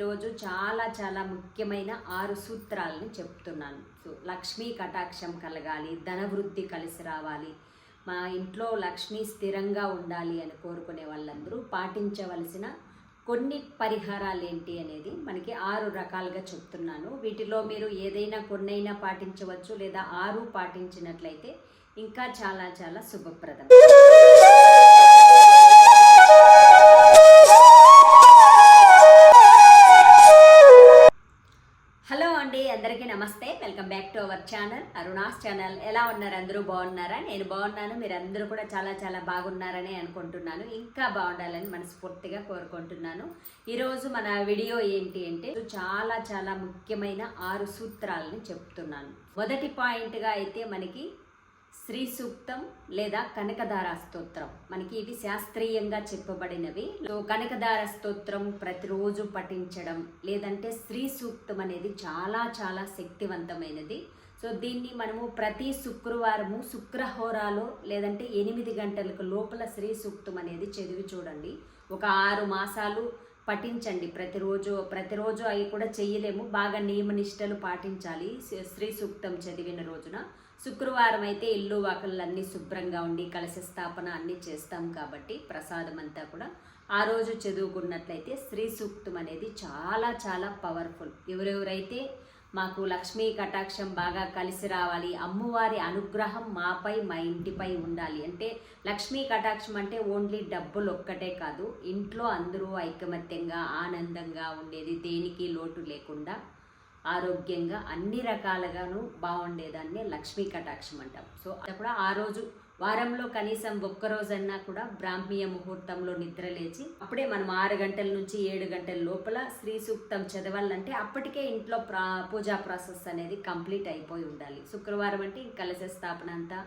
ఈరోజు చాలా చాలా ముఖ్యమైన ఆరు సూత్రాలని చెప్తున్నాను. సో లక్ష్మీ కటాక్షం కలగాలి ధనవృద్ధి కలిసి రావాలి. మా ఇంట్లో లక్ష్మి స్థిరంగా ఉండాలి అని కోరుకునే వాళ్ళందరూ పాటించవలసిన కొన్ని పరిహారాలు ఏంటి అనేది మనకి ఆరు రకాలుగా చెప్తున్నాను. వీటిలో మీరు ఏదైనా కొన్నైనా పాటించవచ్చు లేదా ఆరు పాటించినట్లయితే ఇంకా చాలా చాలా శుభప్రదం. అందరికీ నమస్తే. Welcome back to our channel Aruna's channel ఎలా ఉన్నారు? అందరూ బాగున్నారా? నేను బాగున్నాను. మీరు అందరూ కూడా చాలా చాలా బాగున్నారని అనుకుంటున్నాను. ఇంకా బాగుండాలని మనస్ఫూర్తిగా కోరుకుంటున్నాను. ఈరోజు మన వీడియో ఏంటి అంటే చాలా చాలా ముఖ్యమైన ఆరు సూత్రాలని చెప్తున్నాను. మొదటి పాయింట్గా అయితే మనకి శ్రీ సూక్తం లేదా కనకదార స్తోత్రం. మనకి ఇవి శాస్త్రీయంగా చెప్పబడినవి. కనకధార కనకదార స్తోత్రం ప్రతిరోజు పఠించడం లేదంటే శ్రీ సూక్తం అనేది చాలా చాలా శక్తివంతమైనది. సో దీన్ని మనము ప్రతి శుక్రవారము శుక్రహోరాలో లేదంటే ఎనిమిది గంటలకు లోపల శ్రీ సూక్తం అనేది చదివి చూడండి. ఒక ఆరు మాసాలు పఠించండి. ప్రతిరోజు ప్రతిరోజు అవి కూడా చేయలేము బాగా నియమనిష్టలు పాటించాలి. శ్రీ సూక్తం చదివిన రోజున. శుక్రవారం అయితే ఇల్లు వాకళ్ళన్నీ శుభ్రంగా ఉండి కలశ స్థాపన అన్నీ చేస్తాం కాబట్టి ప్రసాదం అంతా కూడా ఆ రోజు చదువుకున్నట్లయితే శ్రీ సూక్తం అనేది చాలా చాలా పవర్ఫుల్. ఎవరెవరైతే మాకు లక్ష్మీ కటాక్షం బాగా కలిసి రావాలి అమ్మవారి అనుగ్రహం మాపై మా ఇంటిపై ఉండాలి అంటే లక్ష్మీ కటాక్షం అంటే ఓన్లీ డబ్బులు ఒక్కటే కాదు ఇంట్లో అందరూ ఐకమత్యంగా ఆనందంగా ఉండేది దేనికి లోటు లేకుండా ఆరోగ్యంగా అన్ని రకాలుగాను బాగుండేదాన్ని లక్ష్మీ కటాక్షం అంటాం. సో అది కూడా ఆ రోజు వారంలో కనీసం ఒక్కరోజన్నా కూడా బ్రాహ్మీయ ముహూర్తంలో నిద్ర లేచి అప్పుడే మనం ఆరు గంటల నుంచి ఏడు గంటల లోపల శ్రీ సూక్తం చదవాలంటే అప్పటికే ఇంట్లో ప్రా పూజా ప్రాసెస్ అనేది కంప్లీట్ అయిపోయి ఉండాలి. శుక్రవారం అంటే కలశ స్థాపన అంతా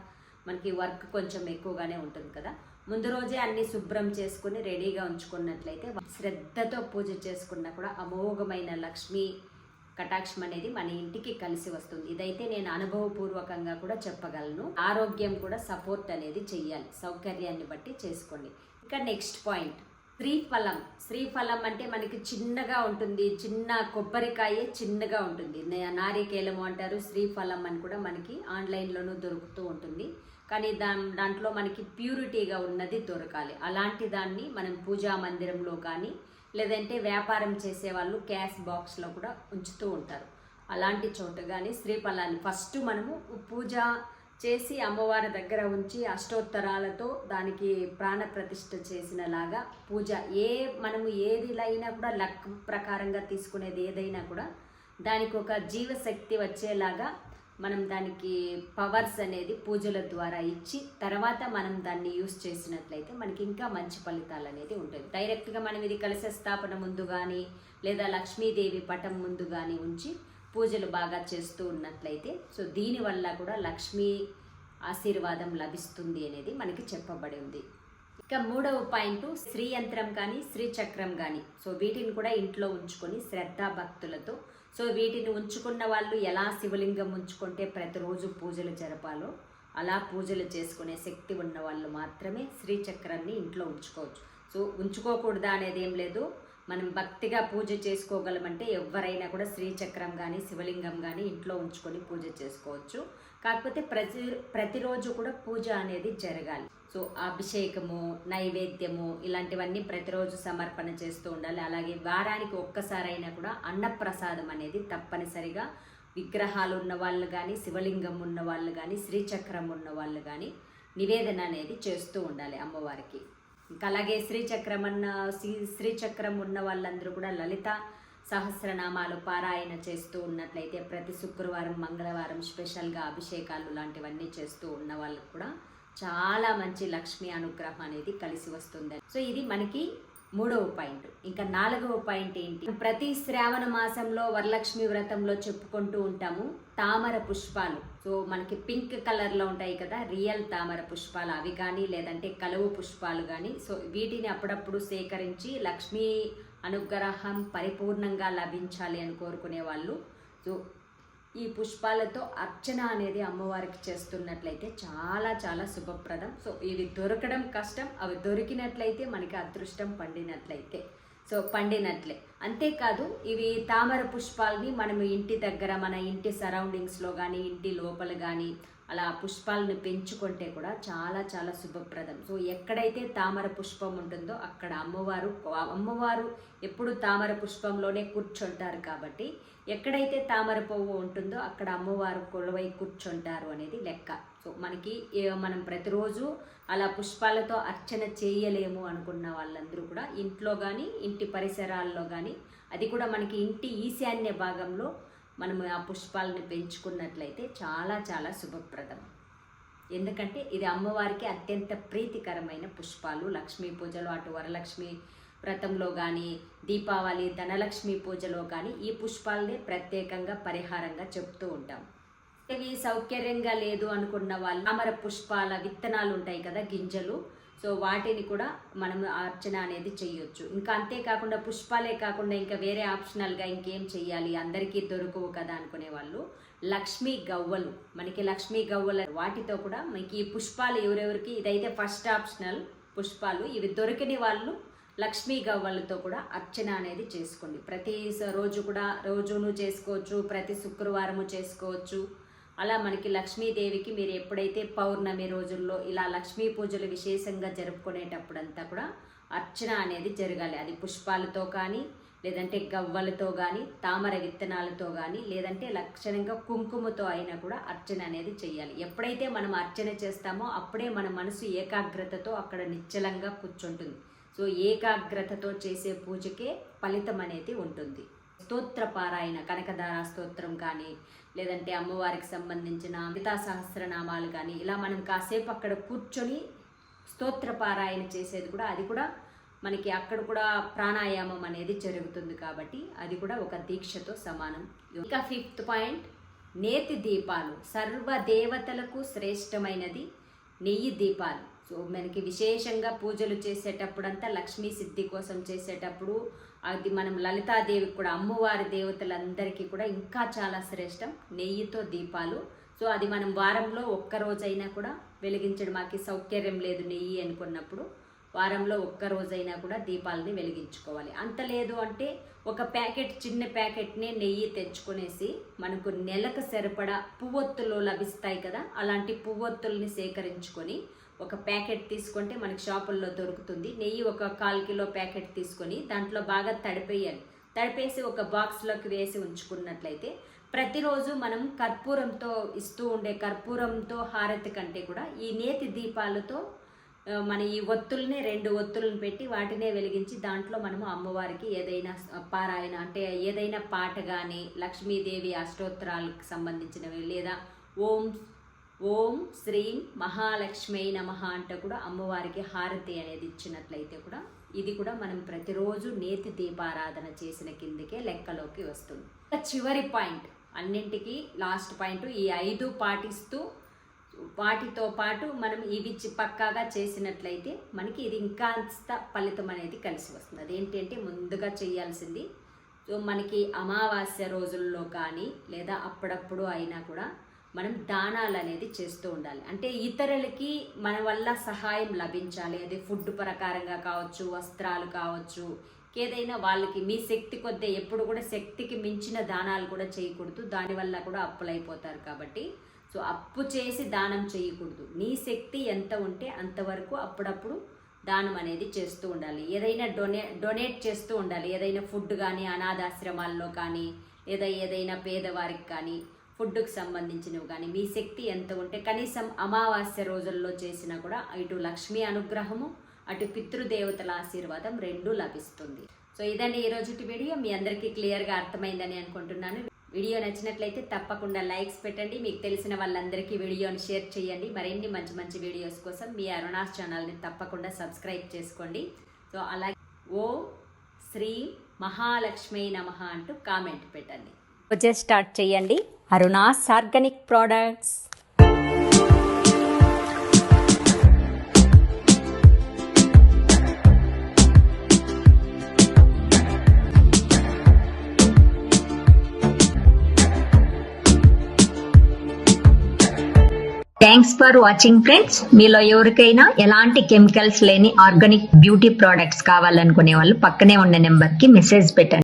మనకి వర్క్ కొంచెం ఎక్కువగానే ఉంటుంది కదా. ముందు రోజే అన్ని శుభ్రం చేసుకుని రెడీగా ఉంచుకున్నట్లయితే శ్రద్ధతో పూజ చేసుకున్నా కూడా అమోఘమైన లక్ష్మీ కటాక్షం అనేది మన ఇంటికి కలిసి వస్తుంది. ఇదైతే నేను అనుభవపూర్వకంగా కూడా చెప్పగలను. ఆరోగ్యం కూడా సపోర్ట్ అనేది చెయ్యాలి. సౌకర్యాన్ని బట్టి చేసుకోండి. ఇంకా నెక్స్ట్ పాయింట్. శ్రీఫలం. శ్రీఫలం అంటే మనకి చిన్నగా ఉంటుంది. చిన్న కొబ్బరికాయ చిన్నగా ఉంటుంది. నారికేలము అంటారు. శ్రీఫలం అని కూడా మనకి ఆన్లైన్లోనూ దొరుకుతూ ఉంటుంది. కానీ దా దాంట్లో మనకి ప్యూరిటీగా ఉన్నది దొరకాలి. అలాంటి దాన్ని మనం పూజా మందిరంలో కానీ లేదంటే వ్యాపారం చేసే వాళ్ళు క్యాష్ బాక్స్లో కూడా ఉంచుతూ ఉంటారు. అలాంటి చోట కానీ శ్రీఫలాన్ని ఫస్ట్ మనము పూజ చేసి అమ్మవారి దగ్గర ఉంచి అష్టోత్తరాలతో దానికి ప్రాణప్రతిష్ఠ చేసినలాగా పూజ ఏ మనము ఏదిలైనా కూడా లక్ ప్రకారంగా తీసుకునేది ఏదైనా కూడా దానికి ఒక జీవశక్తి వచ్చేలాగా మనం దానికి పవర్స్ అనేది పూజల ద్వారా ఇచ్చి తర్వాత మనం దాన్ని యూస్ చేసినట్లయితే మనకి ఇంకా మంచి ఫలితాలు అనేది ఉంటుంది డైరెక్ట్గా మనం ఇది కలశ స్థాపన ముందు కానీ లేదా లక్ష్మీదేవి పటం ముందు కానీ ఉంచి పూజలు బాగా చేస్తూ ఉన్నట్లయితే సో దీనివల్ల కూడా లక్ష్మీ ఆశీర్వాదం లభిస్తుంది అనేది మనకి చెప్పబడి ఉంది. ఇక మూడవ పాయింట్ శ్రీ యంత్రం కానీ శ్రీచక్రం కానీ. సో వీటిని కూడా ఇంట్లో ఉంచుకొని శ్రద్ధా భక్తులతో సో వీటిని ఉంచుకున్న వాళ్ళు ఎలా శివలింగం ఉంచుకుంటే ప్రతిరోజు పూజలు జరపాలో అలా పూజలు చేసుకునే శక్తి ఉన్న వాళ్ళు మాత్రమే శ్రీచక్రాన్ని ఇంట్లో ఉంచుకోవచ్చు. సో ఉంచుకోకూడదా అనేది ఏం లేదు. మనం భక్తిగా పూజ చేసుకోగలమంటే ఎవరైనా కూడా శ్రీచక్రం కానీ శివలింగం కానీ ఇంట్లో ఉంచుకొని పూజ చేసుకోవచ్చు. కాకపోతే ప్రతి ప్రతిరోజు కూడా పూజ అనేది జరగాలి. సో అభిషేకము నైవేద్యము ఇలాంటివన్నీ ప్రతిరోజు సమర్పణ చేస్తూ ఉండాలి. అలాగే వారానికి ఒక్కసారైనా కూడా అన్నప్రసాదం అనేది తప్పనిసరిగా విగ్రహాలు ఉన్న వాళ్ళు కానీ శివలింగం ఉన్న వాళ్ళు కానీ శ్రీచక్రం ఉన్న వాళ్ళు కానీ నివేదన అనేది చేస్తూ ఉండాలి అమ్మవారికి. ఇంకా అలాగే శ్రీచక్రం అన్న శ్రీ- శ్రీచక్రం ఉన్న వాళ్ళందరూ కూడా లలిత సహస్రనామాలు పారాయణ చేస్తూ ఉన్నట్లయితే ప్రతి శుక్రవారం మంగళవారం స్పెషల్గా అభిషేకాలు లాంటివన్నీ చేస్తూ ఉన్న వాళ్ళకు కూడా చాలా మంచి లక్ష్మీ అనుగ్రహం అనేది కలిసి వస్తుంది సో ఇది మనకి మూడవ పాయింట్. ఇంకా నాలుగవ పాయింట్ ఏంటి? ప్రతి శ్రావణ మాసంలో వరలక్ష్మి వ్రతంలో చెప్పుకుంటూ ఉంటాము తామర పుష్పాలు. సో మనకి పింక్ కలర్లో ఉంటాయి కదా రియల్ తామర పుష్పాలు అవి కానీ లేదంటే కలువు పుష్పాలు కానీ. సో వీటిని అప్పుడప్పుడు సేకరించి లక్ష్మీ అనుగ్రహం పరిపూర్ణంగా లభించాలి అని కోరుకునే వాళ్ళు సో ఈ పుష్పాలతో అర్చన అనేది అమ్మవారికి చేస్తున్నట్లయితే చాలా చాలా శుభప్రదం. సో ఇవి దొరకడం కష్టం అవి దొరికినట్లయితే మనకి అదృష్టం పండినట్లయితే. సో పండినట్లే. అంతేకాదు ఇవి తామర పుష్పాలని మనం ఇంటి దగ్గర మన ఇంటి సరౌండింగ్స్లో కానీ ఇంటి లోపల కానీ అలా పుష్పాలను పెంచుకుంటే కూడా చాలా చాలా శుభప్రదం. సో ఎక్కడైతే తామర పుష్పం ఉంటుందో అక్కడ అమ్మవారు అమ్మవారు ఎప్పుడు తామర పుష్పంలోనే కూర్చుంటారు కాబట్టి ఎక్కడైతే తామర పువ్వు ఉంటుందో అక్కడ అమ్మవారు కొలువై కూర్చుంటారు అనేది లెక్క. సో మనకి మనం ప్రతిరోజు అలా పుష్పాలతో అర్చన చేయలేము అనుకున్న వాళ్ళందరూ కూడా ఇంట్లో కానీ ఇంటి పరిసరాల్లో కానీ అది కూడా మనకి ఇంటి ఈశాన్య భాగంలో మనం ఆ పుష్పాలను పెంచుకున్నట్లయితే చాలా చాలా శుభప్రదం. ఎందుకంటే ఇది అమ్మవారికి అత్యంత ప్రీతికరమైన పుష్పాలు. లక్ష్మీ పూజలు అటు వరలక్ష్మి వ్రతంలో కానీ దీపావళి ధనలక్ష్మి పూజలో కానీ ఈ పుష్పాలనే ప్రత్యేకంగా పరిహారంగా చెప్తూ ఉంటాం. ఇవి సౌకర్యంగా లేదు అనుకున్న వాళ్ళు తామర పుష్పాల విత్తనాలు ఉంటాయి కదా గింజలు. సో వాటిని కూడా మనం అర్చన అనేది చేయొచ్చు. ఇంకా అంతేకాకుండా పుష్పాలే కాకుండా ఇంకా వేరే ఆప్షనల్గా ఇంకేం చేయాలి అందరికీ దొరకవు కదా అనుకునే వాళ్ళు. లక్ష్మీ గవ్వలు. మనకి లక్ష్మీ గవ్వల వాటితో కూడా మనకి ఈ పుష్పాలు ఎవరెవరికి ఇదైతే ఫస్ట్ ఆప్షనల్ పుష్పాలు ఇవి దొరికిన వాళ్ళు లక్ష్మీ గవ్వలతో కూడా అర్చన అనేది చేసుకోండి. ప్రతి రోజు కూడా రోజును చేసుకోవచ్చు ప్రతి శుక్రవారము చేసుకోవచ్చు. అలా మనకి లక్ష్మీదేవికి మీరు ఎప్పుడైతే పౌర్ణమి రోజుల్లో ఇలా లక్ష్మీ పూజలు విశేషంగా జరుపుకునేటప్పుడంతా కూడా అర్చన అనేది జరగాలి. అది పుష్పాలతో కానీ లేదంటే గవ్వలతో కానీ తామర విత్తనాలతో కానీ లేదంటే లక్షణంగా కుంకుమతో అయినా కూడా అర్చన అనేది చేయాలి. ఎప్పుడైతే మనం అర్చన చేస్తామో అప్పుడే మన మనసు ఏకాగ్రతతో అక్కడ నిశ్చలంగా కూర్చుంటుంది. సో ఏకాగ్రతతో చేసే పూజకే ఫలితం అనేది ఉంటుంది. స్తోత్ర పారాయణ కనకదార స్తోత్రం కానీ లేదంటే అమ్మవారికి సంబంధించిన మిగతా సహస్రనామాలు కానీ ఇలా మనం కాసేపు అక్కడ కూర్చొని స్తోత్ర పారాయణ చేసేది కూడా అది కూడా మనకి అక్కడ కూడా ప్రాణాయామం అనేది జరుగుతుంది కాబట్టి అది కూడా ఒక దీక్షతో సమానం. ఇంకా ఫిఫ్త్ పాయింట్ నేతి దీపాలు సర్వ దేవతలకు శ్రేష్టమైనది నెయ్యి దీపాలు. సో మనకి విశేషంగా పూజలు చేసేటప్పుడంతా లక్ష్మీ సిద్ధి కోసం చేసేటప్పుడు అది మనం లలితాదేవికి కూడా అమ్మవారి దేవతలందరికీ కూడా ఇంకా చాలా శ్రేష్టం నెయ్యితో దీపాలు. సో అది మనం వారంలో ఒక్క రోజైనా కూడా వెలిగించడం మాకు సౌకర్యం లేదు నెయ్యి అనుకున్నప్పుడు వారంలో ఒక్కరోజైనా కూడా దీపాలని వెలిగించుకోవాలి. అంత లేదు అంటే ఒక ప్యాకెట్ చిన్న ప్యాకెట్ని నెయ్యి తెచ్చుకునేసి మనకు నెలకు సరిపడా పువ్వొత్తులు లభిస్తాయి కదా అలాంటి పువ్వొత్తుల్ని సేకరించుకొని ఒక ప్యాకెట్ తీసుకుంటే మనకి షాపుల్లో దొరుకుతుంది. నెయ్యి ఒక కాల్ కిలో ప్యాకెట్ తీసుకొని దాంట్లో బాగా తడిపేయాలి. తడిపేసి ఒక బాక్స్లోకి వేసి ఉంచుకున్నట్లయితే ప్రతిరోజు మనం కర్పూరంతో ఇస్తూ ఉండే కర్పూరంతో హారతి కంటే కూడా ఈ నేతి దీపాలతో మన ఈ ఒత్తుల్ని రెండు ఒత్తులను పెట్టి వాటినే వెలిగించి దాంట్లో మనము అమ్మవారికి ఏదైనా పారాయణ అంటే ఏదైనా పాట కానీ లక్ష్మీదేవి అష్టోత్తరాలకు సంబంధించినవి లేదా ఓం ఓం శ్రీం మహాలక్ష్మి నమ అంటే కూడా అమ్మవారికి హారతి అనేది ఇచ్చినట్లయితే కూడా ఇది కూడా మనం ప్రతిరోజు నేతి దీపారాధన చేసిన కిందకే లెక్కలోకి వస్తుంది. చివరి పాయింట్. అన్నింటికి లాస్ట్ పాయింట్. ఈ ఐదు పాటిస్తూ వాటితో పాటు మనం ఇవి చి- పక్కాగా చేసినట్లయితే మనకి ఇది ఇంకాస్త ఫలితం అనేది కలిసి వస్తుంది. అదేంటి అంటే ముందుగా చేయాల్సింది సో మనకి అమావాస్య రోజుల్లో కానీ లేదా అప్పుడప్పుడు అయినా కూడా మనం దానాలు అనేది చేస్తూ ఉండాలి. అంటే ఇతరులకి మన వల్ల సహాయం లభించాలి. అది ఫుడ్ ప్రకారంగా కావచ్చు వస్త్రాలు కావచ్చు ఏదైనా వాళ్ళకి మీ శక్తి కొద్దీ ఎప్పుడు కూడా శక్తికి మించిన దానాలు కూడా చేయకూడదు. దానివల్ల కూడా అప్పులైపోతారు కాబట్టి. సో అప్పు చేసి దానం చేయకూడదు. నీ శక్తి ఎంత ఉంటే అంతవరకు అప్పుడప్పుడు దానం అనేది చేస్తూ ఉండాలి. ఏదైనా డొనే డొనేట్ చేస్తూ ఉండాలి. ఏదైనా ఫుడ్ కానీ అనాథాశ్రమాల్లో కానీ లేదా ఏదైనా పేదవారికి కానీ ఫుడ్కు సంబంధించినవి కానీ మీ శక్తి ఎంత ఉంటే కనీసం అమావాస్య రోజుల్లో చేసినా కూడా ఇటు లక్ష్మీ అనుగ్రహము అటు పితృదేవతల ఆశీర్వాదం రెండు లభిస్తుంది. సో ఇదండి ఈ వీడియో. మీ అందరికీ క్లియర్గా అర్థమైందని అనుకుంటున్నాను. వీడియో నచ్చినట్లయితే తప్పకుండా లైక్స్ పెట్టండి. మీకు తెలిసిన వాళ్ళందరికీ వీడియోని షేర్ చేయండి. మరిన్ని మంచి మంచి వీడియోస్ కోసం మీ అరుణాస్ ఛానల్ని తప్పకుండా సబ్స్క్రైబ్ చేసుకోండి. సో అలాగే ఓ శ్రీ మహాలక్ష్మి నమ అంటూ కామెంట్ పెట్టండి. పూజ స్టార్ట్ చేయండి. Aruna's organic products thanks for watching friends మీలో ఎవరికైనా ఎలాంటి కెమికల్స్ లేని ఆర్గానిక్ బ్యూటీ ప్రోడక్ట్స్ కావాలనుకునే వాళ్ళు పక్కనే ఉన్న నెంబర్కి మెసేజ్ పెట్టండి.